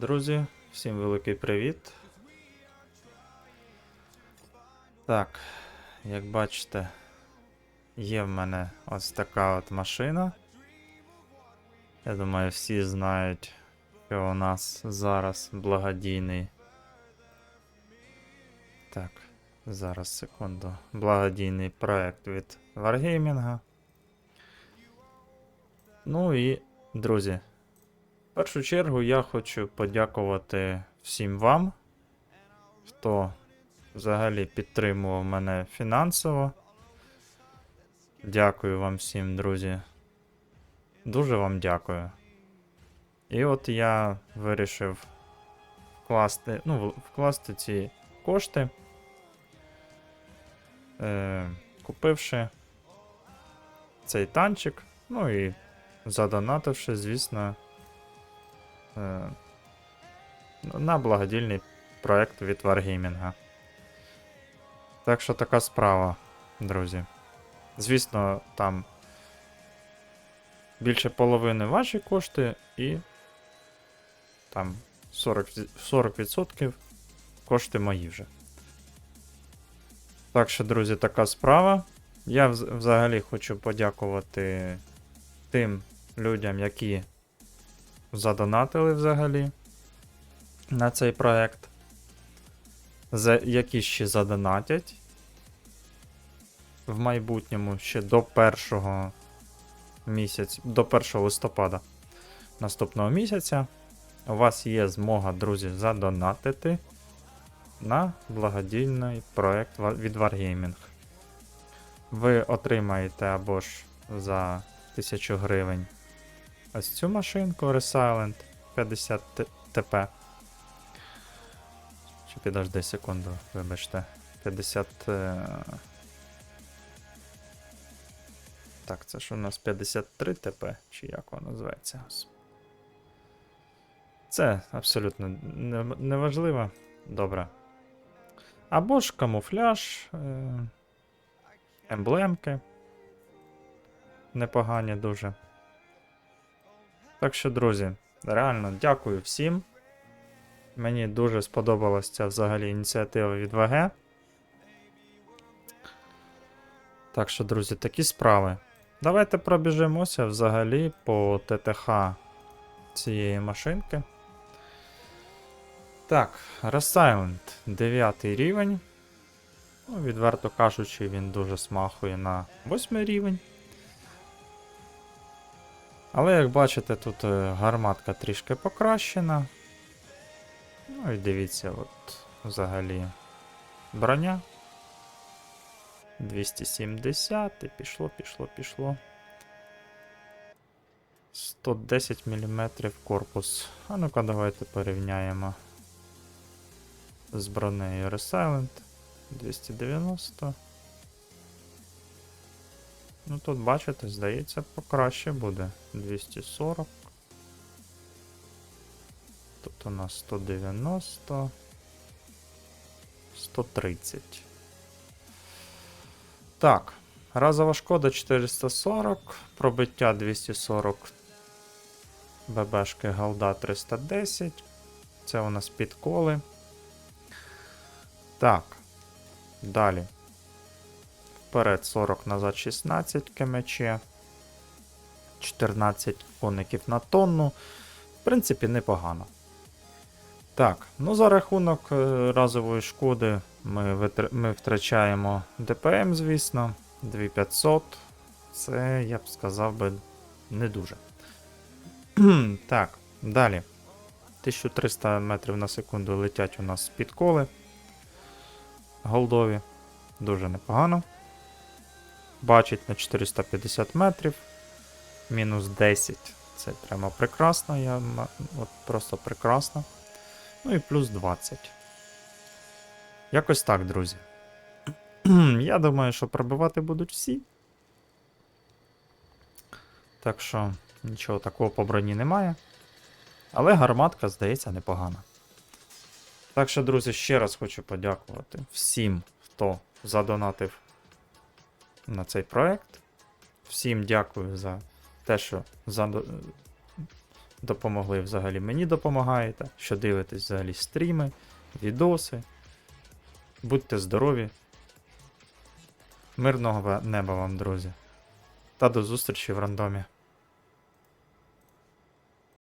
друзі, всім великий привіт. Так, як бачите, є в мене ось така от машина. Я думаю, всі знають, що у нас зараз благодійний. Так, зараз секунду. Благодійний проект від Wargaming. Ну і, друзі, першу чергу я хочу подякувати всім вам, хто взагалі підтримував мене фінансово. Дякую вам всім, друзі. Дуже вам дякую. І от я вирішив вкласти, ну, вкласти ці кошти, е, купивши цей танчик, ну і задонативши, звісно, на благодійний проект від Wargaming. Так що така справа, друзі. Звісно, там більше половини ваші кошти і там 40%, 40% кошти мої вже. Так що, друзі, така справа. Я взагалі хочу подякувати тим людям, які задонатили взагалі на цей проект, за які ще задонатять в майбутньому ще до першого місяця, до 1 листопада наступного місяця. У вас є змога, друзі, задонатити на благодійний проект від Wargaming. Ви отримаєте або ж за 1000 гривень ось цю машинку Resilient 50 Т- ТП. Чи підожди секунду, вибачте. 50. е, Так, це ж у нас 53 ТП, чи як воно називається? Це абсолютно неважливо. Добре. Або ж камуфляж, е, емблемки. Непогані дуже. Так що, друзі, реально дякую всім. Мені дуже сподобалася ця взагалі ініціатива від ВГ. Так що, друзі, такі справи. Давайте пробіжимося взагалі по ТТХ цієї машинки. Так, Resilient 9 рівень. Ну, відверто кажучи, він дуже смахує на 8 рівень. Але як бачите, тут е, гарматка трішки покращена. Ну і дивіться, от взагалі броня. 270 і пішло, пішло, пішло. 110 мм корпус. А ну-ка, давайте порівняємо з бронею Resilient 290. Ну тут, бачите, здається, покраще буде. 240. Тут у нас 190. 130. Так, разова шкода 440, пробиття 240, ББшки Галда 310. Це у нас підколи. Так. Далі. Вперед 40, назад 16 кмч. 14 коників на тонну. В принципі, непогано. Так, ну за рахунок е, разової шкоди ми, витр... ми втрачаємо ДПМ, звісно, 2500. Це, я б сказав би, не дуже. так, далі. 1300 метрів на секунду летять у нас підколи. Голдові. Дуже непогано. Бачить на 450 метрів. Мінус 10. Це прямо прекрасно. Я, от просто прекрасно. Ну і плюс 20. Якось так, друзі. Я думаю, що пробивати будуть всі. Так що нічого такого по броні немає. Але гарматка, здається, непогана. Так що, друзі, ще раз хочу подякувати всім, хто задонатив на цей проект. Всім дякую за те, що за допомогли взагалі мені допомагаєте, що дивитесь взагалі стріми, відоси. Будьте здорові. Мирного неба вам, друзі. Та до зустрічі в рандомі.